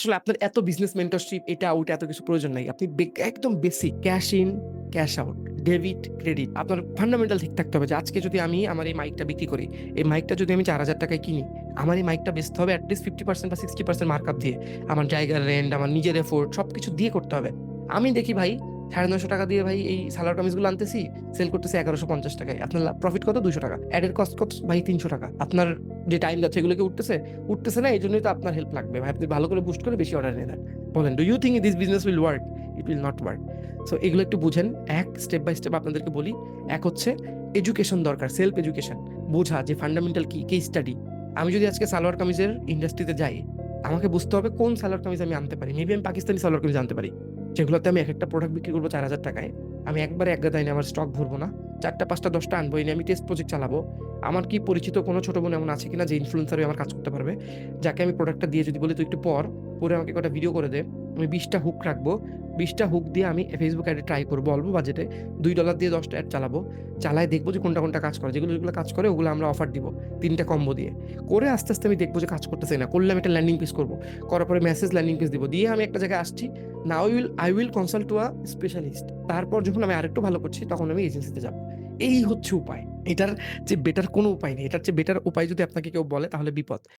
আসলে আপনার এত বিজনেস মেন্টরশিপ এটা ওটা এত কিছু প্রয়োজন নাই। আপনি একদম বেশি cash in, cash out, debit, credit. আপনার ফান্ডামেন্টাল ঠিক থাকতে হবে যে আজকে যদি আমি আমার এই মাইকটা বিক্রি করি, এই মাইকটা যদি আমি ৳৪,০০০ টাকায় কিনি, আমার এই মাইকটা বেচতে হবে অ্যাটলিস্ট ফিফটি পার্সেন্ট বা 60% মার্কআপ দিয়ে। আমার জায়গার রেন্ট, আমার নিজের এফোর্ট সব কিছু দিয়ে করতে হবে। আমি দেখি ভাই ৳৯৫০ দিয়ে ভাই এই সালোয়ার কামিজগুলো আনতেছি, সেল করতেছি ৳১১৫০ টাকায়। আপনার প্রফিট কত? দুশো টাকা অ্যাডের কস্ট কত? ভাই ৳৩০০ আপনার যে টাইম যাচ্ছে এগুলো কি উঠতেছে? উঠতেছে না এই জন্যই তো আপনার হেল্প লাগবে। ভাই আপনি ভালো করে বুস্ট করে বেশি অর্ডার নিয়ে নেন। বলেন, "do you think this business will work?" It will not work. So এগুলো একটু বুঝেন। এক স্টেপ বাই স্টেপ আপনাদেরকে বলি। এক হচ্ছে এডুকেশন দরকার, সেলফ এডুকেশন। বোঝা যে ফান্ডামেন্টাল কি, কেস স্টাডি। আমি যদি আজকে সালোয়ার কামিজের ইন্ডাস্ট্রিতে যাই, আমাকে বুঝতে হবে কোন সালোয়ার কামিজ আমি আনতে পারি। মেবি আমি পাকিস্তানি সালোয়ার কামিজ আনতে পারি। যেগুলোতে আমি এক একটা প্রোডাক্ট বিক্রি করব চার হাজার টাকায়। আমি একবারে এক গাদায় আমার স্টক ভরবো না। ৪ টা ৫ টা ১০ আনব। এনে আমি টেস্ট প্রজেক্ট চালাবো। আমার কি পরিচিত কোনো ছোটো বোন এমন আছে কিনা যে ইনফ্লুয়েন্সার আমার কাজ করতে পারবে? যাকে আমি প্রোডাক্টটা দিয়ে যদি বলি, "তুই একটু পর পরে আমাকে কটা ভিডিও করে দে।" আমি বিশটা হুক রাখব। ২০ টা হুক দিয়ে আমি Facebook অ্যাডে ট্রাই করব অল্প বাজেটে। দুই ডলার দিয়ে দশটা অ্যাড চালাবো। চালায় দেখব যে কোনটা, কোনটা কাজ করে। যেগুলো, যেগুলো কাজ করে ওগুলো আমরা অফার দিব। তিনটা কম্বো দিয়ে। করে আস্তে, আস্তে আমি দেখব যে কাজ করতেছে না করলে আমি একটা ল্যান্ডিং পেজ করব করার পরে মেসেজ ল্যান্ডিং পেজ দিব। দিয়ে আমি একটা জায়গায় আসছি। Now will I will consult to a specialist. তারপর যখন আমি আরেকটু ভালো করছি তখন আমি এজেন্সিতে যাব। এই হচ্ছে উপায়। এটার যে বেটার কোনো উপায় নেই। এটার চেয়ে বেটার উপায় যদি আপনাকে কেউ বলে তাহলে বিপদ।